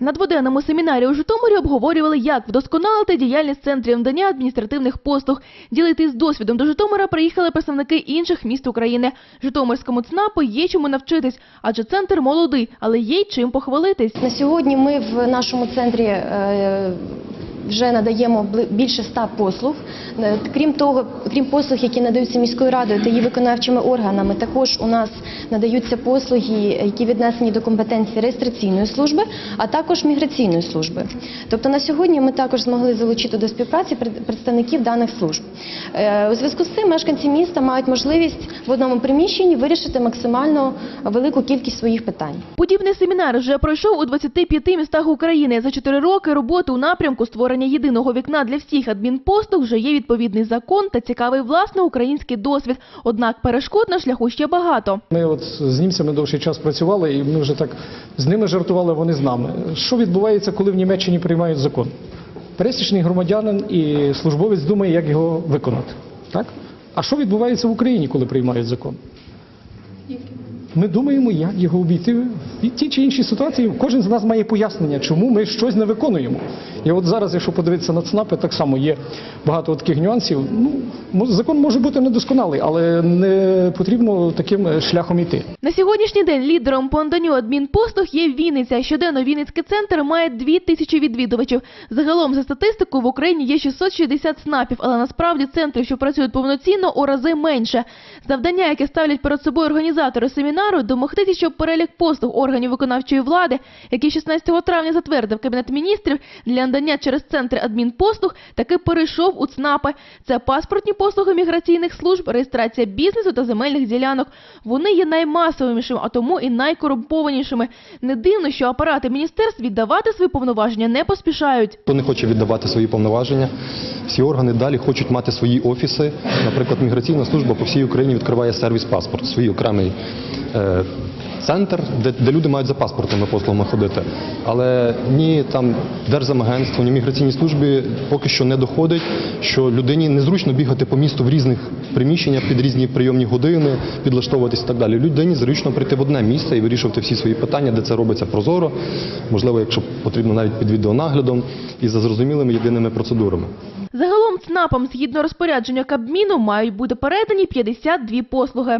На дводенному семінарі у Житомирі обговорювали, як вдосконалити діяльність центрів надання адміністративних послуг. Ділитись досвідом до Житомира приїхали представники інших міст України. Житомирському ЦНАПу є чому навчитись, адже центр молодий, але є й чим похвалитись. На сьогодні ми в нашому центрі е, вже надаємо більше ста послуг. Е, Крім того, крім послуг, які надаються міською радою та її виконавчими органами, також у нас надаються послуги, які віднесені до компетенції реєстраційної служби, а також міграційної служби. Тобто на сьогодні ми також змогли залучити до співпраці представників даних служб. Е, У зв'язку з цим мешканці міста мають можливість в одному приміщенні вирішити максимально велику кількість своїх питань. Подібний семінар вже пройшов у 25 містах України. За 4 роки роботи у напрямку створення єдиного вікна для всіх адмінпослуг вже є відповідний закон та цікавий власне український досвід. Однак перешкод на шляху ще багато. Ми от з німцями довший час працювали, і ми вже так з ними жартували, вони з нами. Що відбувається, коли в Німеччині приймають закон? Пересічний громадянин і службовець думає, як його виконати. Так? А що відбувається в Україні, коли приймають закон? Ми думаємо, як його обійти в ті чи інші ситуації. Кожен з нас має пояснення, чому ми щось не виконуємо. І от зараз, якщо подивитися на ЦНАПи, так само є багато таких нюансів. Ну, закон може бути недосконалий, але не потрібно таким е, шляхом йти. На сьогоднішній день лідером по наданню адмінпослуг є Вінниця. Щоденно Вінницький центр має 2 тисячі відвідувачів. Загалом, за статистикою, в Україні є 660 СНАПів, але насправді центрів, що працюють повноцінно, у рази менше. Завдання, яке ставлять перед собою організатори семінару, домогтися, щоб перелік послуг органів виконавчої влади, який 16 травня затвердив Кабінет міністрів для надання через центри адмінпослуг, таки перейшов у ЦНАПи. Це паспортні послуги міграційних служб, реєстрація бізнесу та земельних ділянок. Вони є наймасовішими, а тому і найкорумпованішими. Не дивно, що апарати міністерств віддавати свої повноваження не поспішають. Хто не хоче віддавати свої повноваження, всі органи далі хочуть мати свої офіси. Наприклад, міграційна служба по всій Україні відкриває сервіс паспорт, свій окремий е, центр, де, де люди мають за паспортами послугами ходити. Але ні там Держзамагентство, ні міграційній службі поки що не доходить, що людині незручно бігати по місту в різних приміщеннях під різні прийомні години, підлаштовуватись і так далі. Людині зручно прийти в одне місце і вирішувати всі свої питання, де це робиться прозоро, можливо, якщо потрібно навіть під відеонаглядом і за зрозумілими єдиними процедурами. Загалом ЦНАПам, згідно розпорядження Кабміну, мають бути передані 52 послуги.